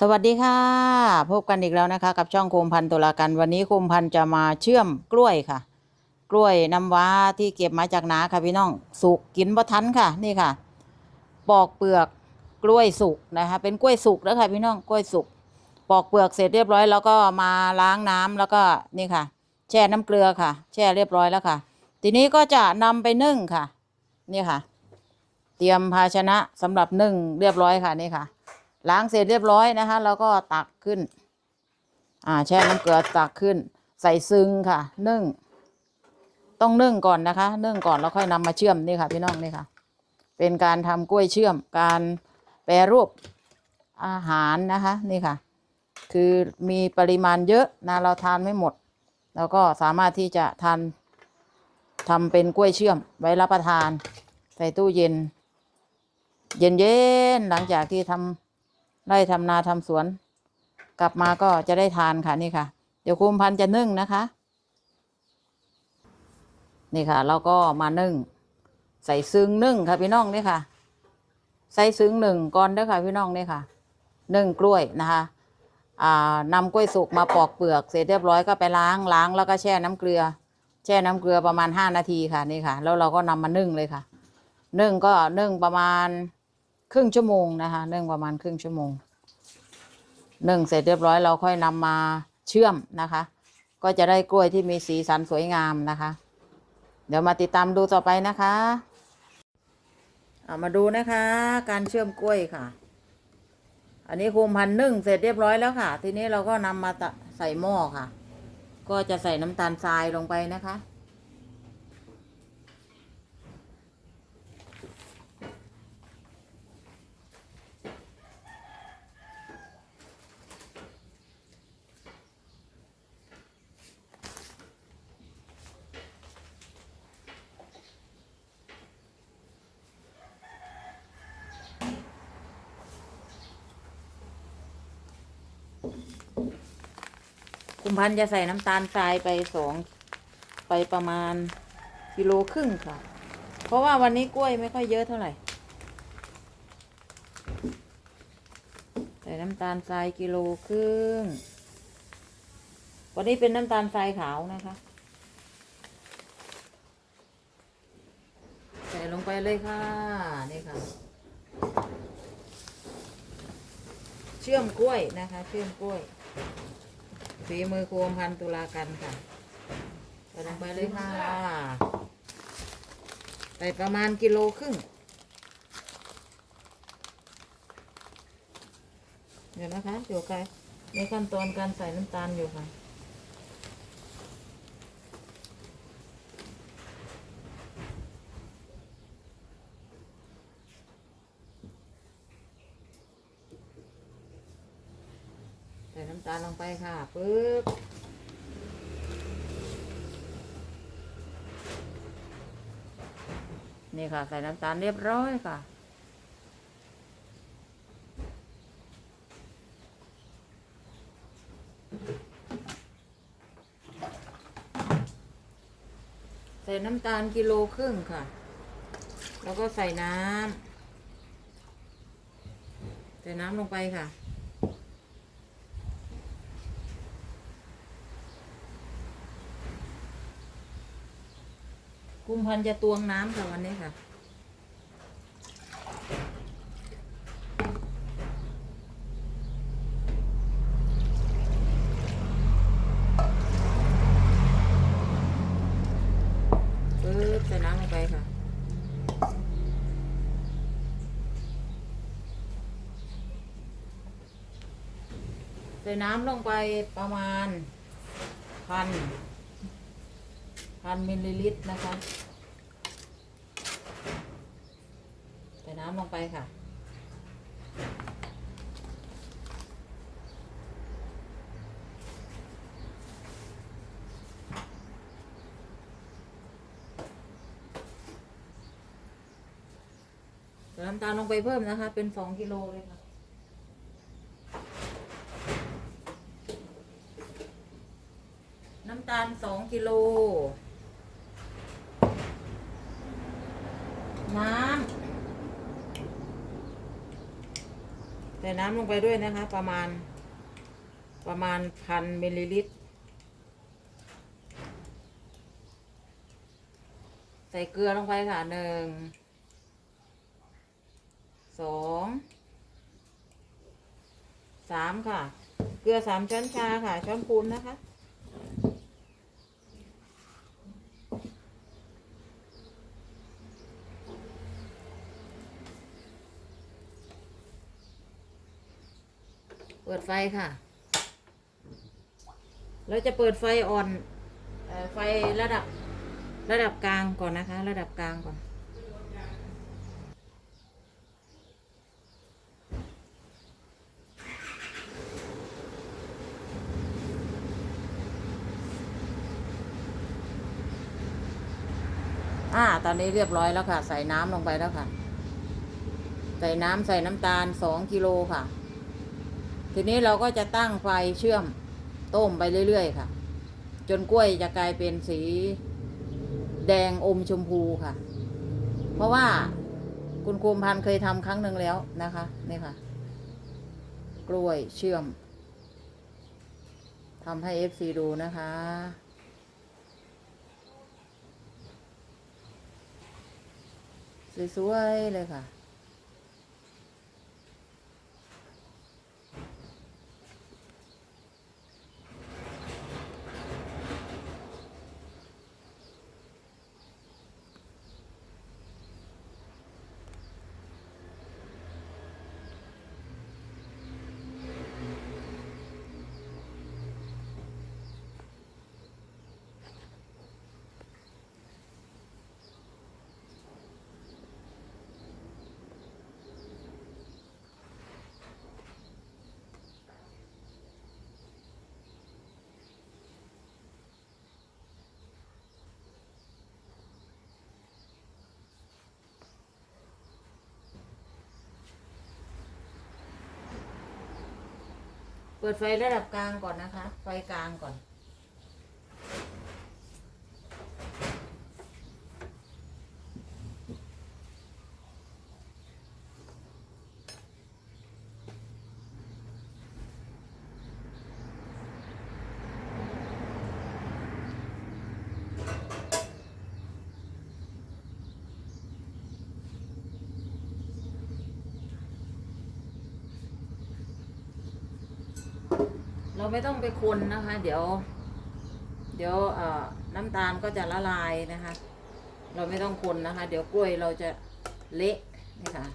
สวัสดีค่ะ พบกันอีกแล้วนะคะ กับช่องโคมพันตุลากัน วันนี้โคมพันจะมาเชื่อมกล้วยค่ะ กล้วยน้ำว้าที่เก็บมาจากนาค่ะพี่น้อง สุกกินบ่ทันค่ะ นี่ค่ะ ปอกเปลือกกล้วยสุกนะคะ เป็นกล้วยสุกแล้วค่ะพี่น้องกล้วยสุก ปอกเปลือกเสร็จเรียบร้อย แล้วก็มาล้างน้ำแล้วก็นี่ค่ะ แช่น้ำเกลือค่ะ แช่เรียบร้อยแล้วค่ะ ทีนี้ก็จะนำไปนึ่งค่ะ นี่ค่ะ เตรียมภาชนะสำหรับนึ่งเรียบร้อยค่ะนี่ค่ะ ล้างเสร็จเรียบร้อยนะคะ แล้วก็ตักขึ้น อ่า แช่น้ำเกลือตักขึ้น ใส่ซึ้งค่ะ นึ่ง ต้องนึ่งก่อนนะคะ นึ่งก่อนแล้วค่อยนำมาเชื่อมนี่ค่ะ พี่น้องนี่ค่ะ เป็นการทำกล้วยเชื่อม การแปรรูปอาหารนะคะ นี่ค่ะ คือมีปริมาณเยอะนะเราทานไม่หมด แล้วก็สามารถที่จะทานทำเป็นกล้วยเชื่อมไว้รับประทาน ใส่ตู้เย็น เย็นๆหลังจากที่ทำ ไร่ทำนาทำสวน กลับมาก็จะได้ทานค่ะนี่ค่ะ เดี๋ยวคุมพันจะนึ่งนะคะ นี่ค่ะ เราก็มานึ่ง ใส่ซึ้งนึ่งค่ะพี่น้องนี่ค่ะ ใส่ซึ้งหนึ่งก่อนด้อค่ะพี่น้องนี่ค่ะนึ่งกล้วยนะคะอ่านำกล้วยสุกมาปอกเปลือกเสร็จเรียบร้อยก็ไปล้างล้างแล้วก็แช่น้ำเกลือ แช่น้ำเกลือประมาณห้านาทีค่ะนี่ค่ะ แล้วเราก็นำมานึ่งเลยค่ะ นึ่งก็นึ่งประมาณ ครึ่งชั่วโมงนะคะนึ่งประมาณครึ่งชั่วโมงนึ่งเสร็จเรียบร้อยเราค่อยนำมาเชื่อมนะคะ ก็จะได้กล้วยที่มีสีสันสวยงามนะคะ เดี๋ยวมาติดตามดูต่อไปนะคะเอามาดูนะคะ การเชื่อมกล้วยค่ะ อันนี้คุมพันนึ่งเสร็จเรียบร้อยแล้วค่ะ ทีนี้เราก็นำมาใส่หม้อค่ะ ก็จะใส่น้ำตาลทรายลงไปนะคะ คุมพันธ์จะใส่น้ำตาลทรายไปสองไปประมาณกิโลครึ่งค่ะ เพราะว่าวันนี้กล้วยไม่ค่อยเยอะเท่าไหร่ ใส่น้ำตาลทรายกิโลครึ่ง วันนี้เป็นน้ำตาลทรายขาวนะคะ ใส่ลงไปเลยค่ะ นี่ค่ะ เชื่อมกล้วยนะคะ เชื่อมกล้วย ฝีมือโคมพันตุลากันค่ะใส่ลงไปเลยค่ะใส่ประมาณกิโลครึ่งเดี๋ยวนะคะอยู่ไกลในขั้นตอนการใส่น้ำตาลอยู่ค่ะ ใส่น้ำตาลลงไป ค่ะปึ๊บนี่ค่ะ ใส่น้ำตาลเรียบร้อยค่ะ ใส่น้ำตาลกิโลครึ่งค่ะ แล้วก็ใส่น้ำใส่น้ำลงไปค่ะ กุมพันจะตวงน้ำค่ะวันนี้ค่ะ ปึ๊บใส่น้ำลงไปค่ะใส่น้ำลงไปประมาณพัน พันมิลลิลิตรนะคะใส่น้ำลงไปค่ะ ใส่น้ำตาลลงไปเพิ่มนะคะ เป็นสองกิโลเลยค่ะน้ำตาลสองกิโล น้ำใส่น้ำลงไปด้วยนะคะ ประมาณประมาณพันมิลลิลิตร ใส่เกลือลงไปค่ะหนึ่งสองสามค่ะ เกลือสามช้อนชาค่ะ ช้อนพูนนะคะ เปิดไฟค่ะ เราจะเปิดไฟอ่อนอไฟระดับระดับกลางก่อนนะคะ ระดับกลางก่อน อ่า ตอนนี้เรียบร้อยแล้วค่ะ ใส่น้ำลงไปแล้วค่ะ ใส่น้ำใส่น้ำตาลสองกิโลค่ะ ทีนี้เราก็จะตั้งไฟเชื่อมต้มไปเรื่อยๆค่ะ จนกล้วยจะกลายเป็นสีแดงอมชมพูค่ะ เพราะว่าคุณครูพันเคยทำครั้งหนึ่งแล้วนะคะนี่ค่ะ กล้วยเชื่อมทำให้เอฟซีดูนะคะสวยๆเลยค่ะ เปิดไฟระดับกลางก่อนนะคะ ไฟกลางก่อน เราไม่ต้องไปคนนะคะ เดี๋ยว เดี๋ยวเอ่อน้ำตาลก็จะละลายนะคะ เราไม่ต้องคนนะคะ เดี๋ยวกล้วยเราจะเละนี่ค่ะ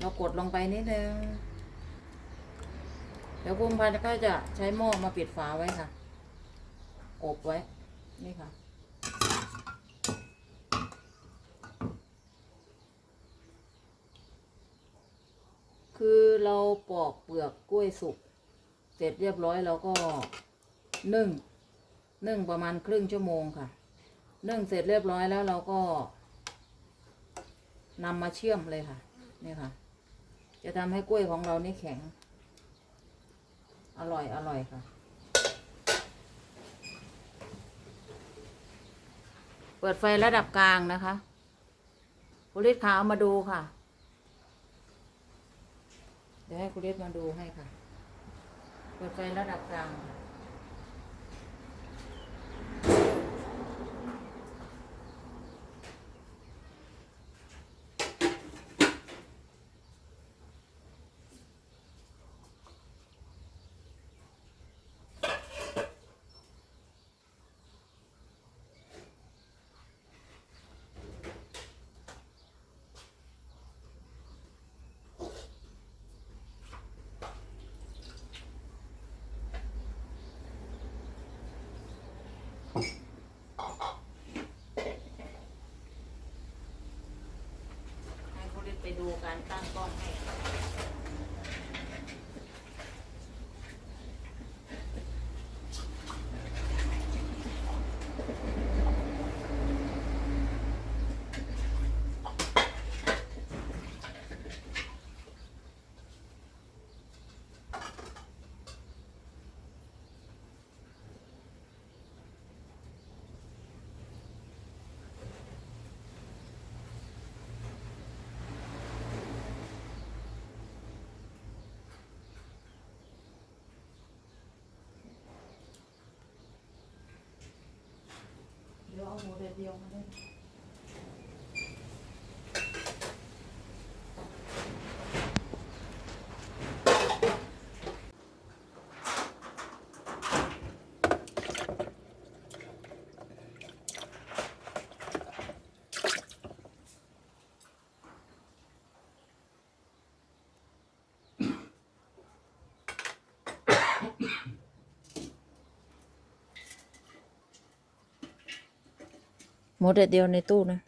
เรากดลงไปนิดนึงเดี๋ยวกุมพันธ์ก็จะใช้หม้อมาปิดฝาไว้ค่ะ อบไว้ นี่ค่ะ คือเราปอกเปลือกกล้วยสุก เสร็จเรียบร้อยเราก็นึ่งนึ่งประมาณครึ่งชั่วโมงค่ะนึ่งเสร็จเรียบร้อยแล้วเราก็นำมาเชื่อมเลยค่ะนี่ค่ะ จะทำให้กล้วยของเรานี่แข็ง อร่อยอร่อยค่ะ เปิดไฟระดับกลางนะคะคุณฤทธิ์ขาเอามาดูค่ะ เดี๋ยวให้คุณฤทธิ์มาดูให้ค่ะ เปิดไฟระดับกลาง ดูการตั้งกล้องให้ เอาหมูแดดเดียวมาได้ หมดเด็ดเดียวในตู้นะ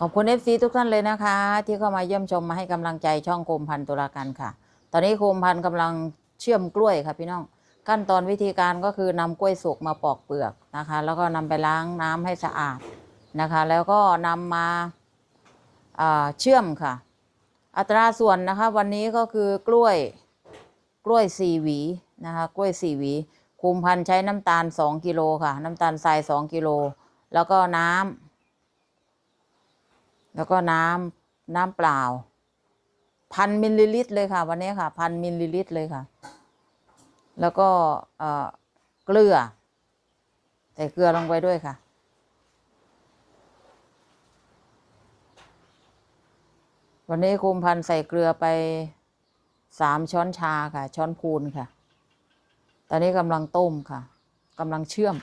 ขอบคุณ FC ทุกท่านเลยนะคะ ที่เข้ามาเยี่ยมชมมาให้กำลังใจช่องโคมพันตุลาการค่ะ ตอนนี้โคมพันกำลังเชื่อมกล้วยค่ะพี่น้อง ขั้นตอนวิธีการก็คือนำกล้วยสุกมาปอกเปลือกนะคะ แล้วก็นำไปล้างน้ำให้สะอาดนะคะ แล้วก็นำมาอ่าเชื่อมค่ะ อัตราส่วนนะคะ วันนี้ก็คือกล้วยกล้วยสี่หวีนะคะ กล้วยสี่หวีคุมพันใช้น้ำตาลสองกิโลค่ะ น้ำตาลทรายสองกิโลแล้วก็น้ำ แล้วก็น้ำน้ำเปล่า พันมิลลิลิตรเลยค่ะ วันนี้ค่ะพันมิลลิลิตรเลยค่ะ แล้วก็เอ่อเกลือ ใส่เกลือลงไปด้วยค่ะ วันนี้คุมพันใส่เกลือไปสามช้อนชาค่ะ ช้อนพูนค่ะ ตอนนี้กำลังต้มค่ะกำลังเชื่อม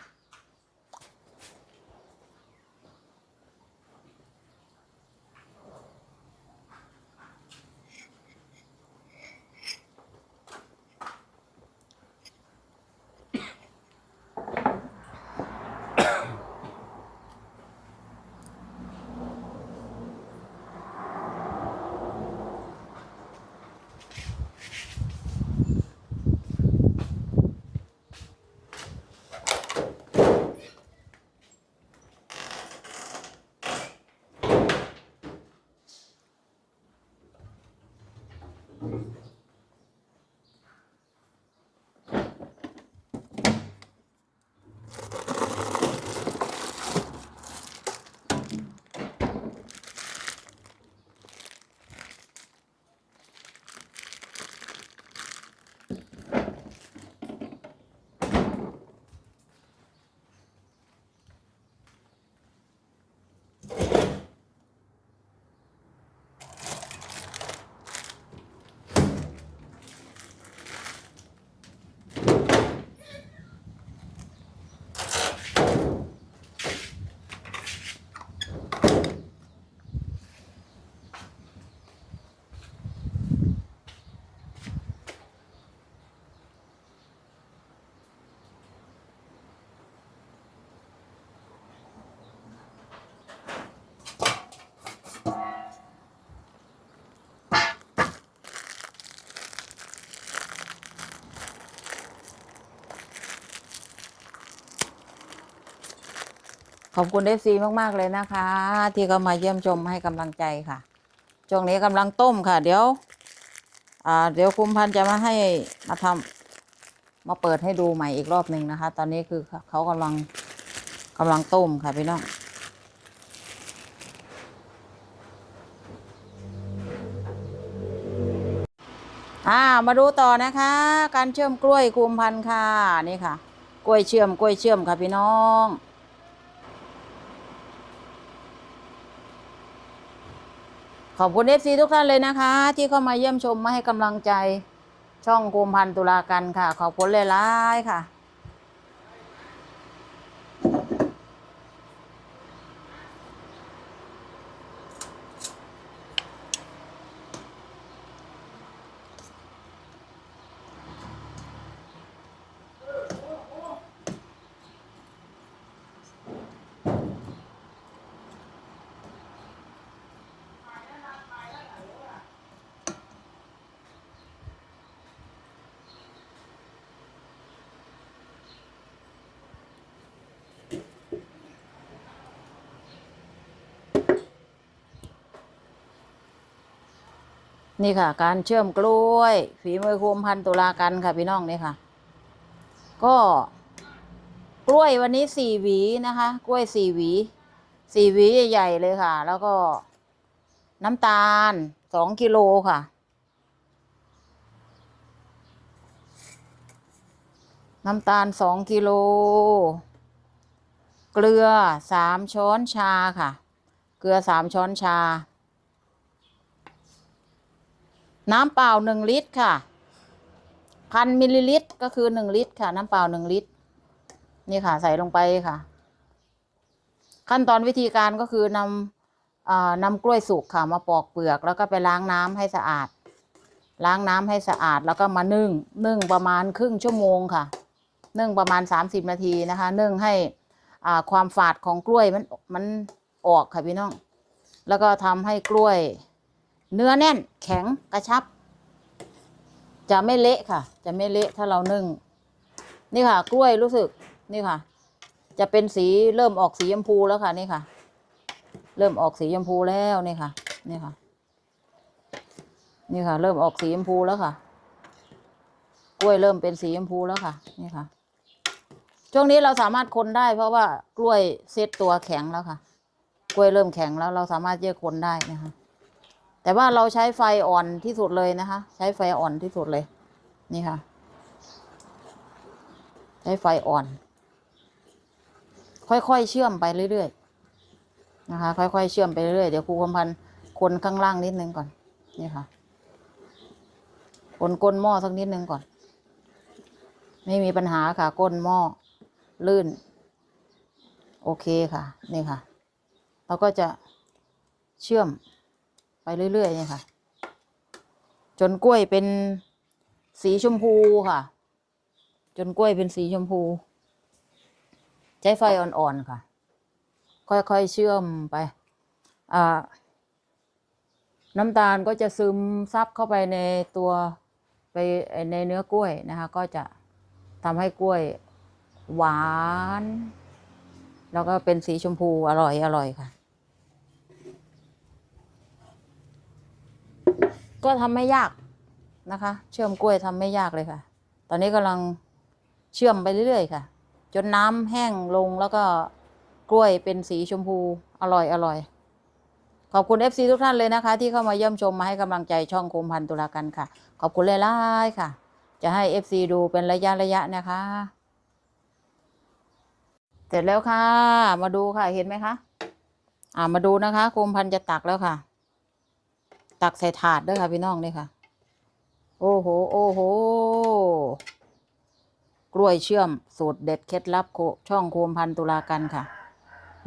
ขอบคุณเอฟซีมาก ๆ เลยนะคะ ที่เขามาเยี่ยมชมให้กำลังใจค่ะ ช่วงนี้กำลังต้มค่ะ เดี๋ยว อ่า เดี๋ยวคุมพันจะมาให้มาทำมาเปิดให้ดูใหม่อีกรอบหนึ่งนะคะ ตอนนี้คือเขากำลังกำลังต้มค่ะพี่น้องอ่ามาดูต่อนะคะ การเชื่อมกล้วยคุมพันธุ์ค่ะนี่ค่ะ กล้วยเชื่อมกล้วยเชื่อมค่ะพี่น้อง ขอบคุณเอฟซีทุกท่านเลยนะคะ ที่เข้ามาเยี่ยมชมมาให้กำลังใจช่องคุมพันธุ์ตุลากันค่ะ ขอบคุณเลยล่ายค่ะ นี่ค่ะ การเชื่อมกล้วย ฝีมือคมพันตุลากันค่ะพี่น้องนี่ค่ะ ก็ กล้วยวันนี้สี่หวีนะคะ กล้วยสี่หวีสี่หวีใหญ่ๆเลยค่ะ แล้วก็น้ำตาลสองกิโลค่ะ น้ำตาลสองกิโล เกลือสามช้อนชาค่ะ เกลือสามช้อนชา น้ำเปล่าหนึ่งลิตรค่ะพันมิลลิลิตรก็คือหนึ่งลิตรค่ะ น้ำเปล่าหนึ่งลิตร นี่ค่ะ ใส่ลงไปค่ะ ขั้นตอนวิธีการก็คือนำอ่านำกล้วยสุกค่ะ มาปอกเปลือก แล้วก็ไปล้างน้ำให้สะอาด ล้างน้ำให้สะอาดแล้วก็มานึ่ง นึ่งประมาณครึ่งชั่วโมงค่ะ นึ่งประมาณสามสิบนาทีนะคะ นึ่งให้ความฝาดของกล้วยมันมันออกค่ะพี่น้อง แล้วก็ทำให้กล้วย เนื้อแน่น แข็งกระชับ จะไม่เละค่ะ จะไม่เละถ้าเรานึ่ง นี่ค่ะ กล้วยรู้สึกนี่ค่ะ จะเป็นสีเริ่มออกสีชมพูแล้วค่ะ นี่ค่ะ เริ่มออกสีชมพูแล้วนี่ค่ะ นี่ค่ะ นี่ค่ะ เริ่มออกสีชมพูแล้วค่ะ กล้วยเริ่มเป็นสีชมพูแล้วค่ะ นี่ค่ะ ช่วงนี้เราสามารถคนได้ เพราะว่ากล้วยเซตตัวแข็งแล้วค่ะ กล้วยเริ่มแข็งแล้วเราสามารถที่จะคนได้นะคะ แต่ว่าเราใช้ไฟอ่อนที่สุดเลยนะคะ ใช้ไฟอ่อนที่สุดเลย นี่ค่ะ ใช้ไฟอ่อน ค่อยๆเชื่อมไปเรื่อยๆนะคะ ค่อยๆเชื่อมไปเรื่อยๆเดี๋ยวครูคำพันธ์คนข้างล่างนิดนึงก่อน นี่ค่ะ คนก้นหม้อสักนิดนึงก่อน ไม่มีปัญหาค่ะ ก้นหม้อลื่น โอเคค่ะ นี่ค่ะ เราก็จะเชื่อม ไปเรื่อยๆเนี่ยค่ะ จนกล้วยเป็นสีชมพูค่ะ จนกล้วยเป็นสีชมพู ใช้ไฟอ่อนๆค่ะ ค่อยๆเชื่อมไปอ่าน้ำตาลก็จะซึมซับเข้าไปในตัวไปในเนื้อกล้วยนะคะ ก็จะทำให้กล้วยหวาน แล้วก็เป็นสีชมพูอร่อยอร่อยค่ะ ก็ทำไม่ยากนะคะ เชื่อมกล้วยทำไม่ยากเลยค่ะ ตอนนี้กำลังเชื่อมไปเรื่อยๆค่ะ จนน้ำแห้งลงแล้วก็กล้วยเป็นสีชมพูอร่อยอร่อยขอบคุณ FC ทุกท่านเลยนะคะ ที่เข้ามาเยี่ยมชมมาให้กำลังใจช่องคมพันตุลากันค่ะ ขอบคุณเลยล่ายๆค่ะ จะให้ FC ดูเป็นระยะระยะนะคะ เสร็จแล้วค่ะ มาดูค่ะเห็นไหมคะ อ่ามาดูนะคะคมพันจะตักแล้วค่ะ ตักใส่ถาดด้วยค่ะพี่น้องนี่ค่ะ โอ้โห โอ้โห กล้วยเชื่อมสูตรเด็ดเคล็ดลับช่องโคมพันตุลากันค่ะ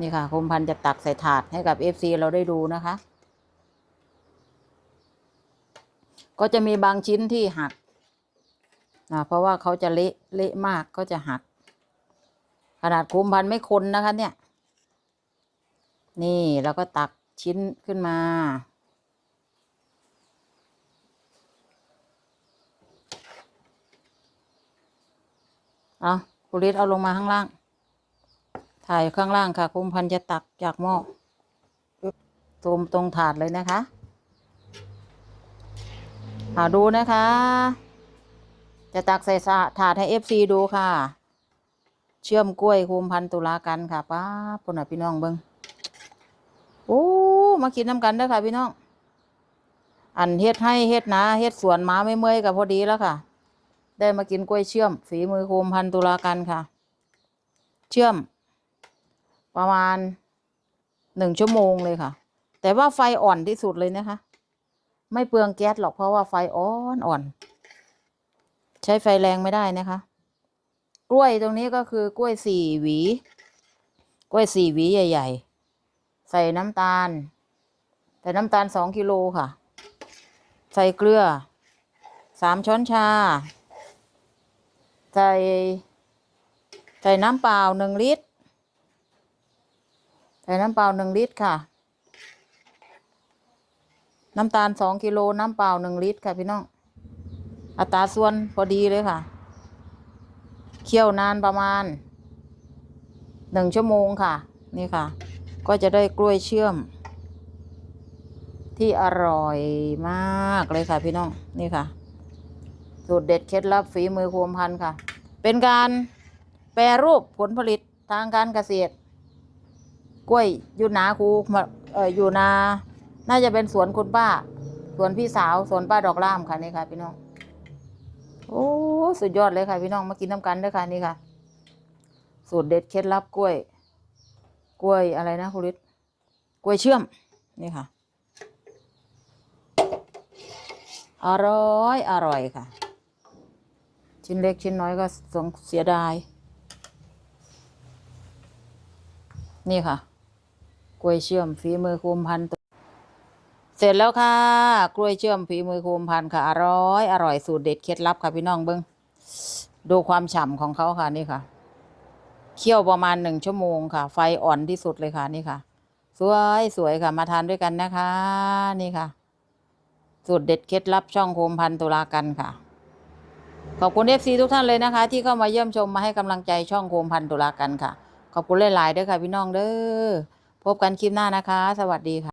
นี่ค่ะ โคมพันจะตักใส่ถาดให้กับเอฟซีเราได้ดูนะคะ ก็จะมีบางชิ้นที่หักนะเพราะว่าเขาจะเละเละมากก็จะหัก ขนาดโคมพันไม่คนนะคะ เนี่ย นี่แล้วก็ตักชิ้นขึ้นมา เอาคุณฤทธิ์เอาลงมาข้างล่าง ถ่ายข้างล่างค่ะ คุมพันจะตักจากหม้ออึ๊บซูมตรงถาดเลยนะคะหาดูนะคะ จะตักใส่สะถาดให้เอฟซีดูค่ะ เชื่อมกล้วยคุมพันตุลากันค่ะป้าปนน่ะพี่น้องเบิงโอ้มากินน้ำกันเด้อค่ะพี่น้อง อันเฮ็ดให้เฮ็ดนาเฮ็ดสวนหมาไม่เมื่อยกับพอดีแล้วค่ะ ได้มากินกล้วยเชื่อม ฝีมือโคมพันตุลากันค่ะ เชื่อม ประมาณหนึ่งชั่วโมงเลยค่ะ แต่ว่าไฟอ่อนที่สุดเลยนะคะ ไม่เปลืองแก๊สหรอกเพราะว่าไฟอ่อนอ่อน ใช้ไฟแรงไม่ได้นะคะ กล้วยตรงนี้ก็คือกล้วยสี่หวี กล้วยสี่หวีใหญ่ ๆ ใส่น้ำตาล ใส่น้ำตาลสองกิโลค่ะ ใส่เกลือสามช้อนชา ใส่ ใส่น้ำเปล่าหนึ่งลิตร ใส่น้ำเปล่าหนึ่งลิตรค่ะ น้ำตาลสองกิโลน้ำเปล่าหนึ่งลิตรค่ะพี่น้อง อัตราส่วนพอดีเลยค่ะ เคี่ยวนานประมาณหนึ่งชั่วโมงค่ะ นี่ค่ะ ก็จะได้กล้วยเชื่อม ที่อร่อยมากเลยค่ะพี่น้อง นี่ค่ะ สูตรเด็ดเคล็ดลับฝีมือโคมพันธุ์ค่ะ เป็นการแปรรูปผลผลิตทางการเกษตร กล้วยอยู่นาคูมาเอออยู่นา น่าจะเป็นสวนคุณป้า สวนพี่สาวสวนป้าดอกล่ามค่ะนี่ค่ะ พี่น้อง โอ้สุดยอดเลยค่ะ พี่น้องมากินน้ำกันด้วยค่ะนี่ค่ะ สูตรเด็ดเคล็ดลับกล้วย กล้วยอะไรนะคุณฤทธิ์กล้วยเชื่อมนี่ค่ะ อร่อย อร่อยค่ะ ชิ้นเล็กชิ้นน้อยก็สงเสียดาย นี่ค่ะ กล้วยเชื่อมฝีมือคุมพันธุ์เสร็จแล้วค่ะ กล้วยเชื่อมฝีมือคุมพันค่ะ อร่อย อร่อยสูตรเด็ดเคล็ดลับค่ะพี่น้องเบิ้งดูความฉ่ำของเขาค่ะนี่ค่ะ เคี่ยวประมาณหนึ่งชั่วโมงค่ะ ไฟอ่อนที่สุดเลยค่ะนี่ค่ะ สวยสวยค่ะมาทานด้วยกันนะคะ นี่ค่ะ สูตรเด็ดเคล็ดลับช่องโคมพันตุลากันค่ะ ขอบคุณเอฟซีทุกท่านเลยนะคะ ที่เข้ามาเยี่ยมชมมาให้กำลังใจช่องโคมพันตุลากันค่ะ ขอบคุณหลายๆด้วยค่ะพี่น้องเด้อพบกันคลิปหน้านะคะ สวัสดีค่ะ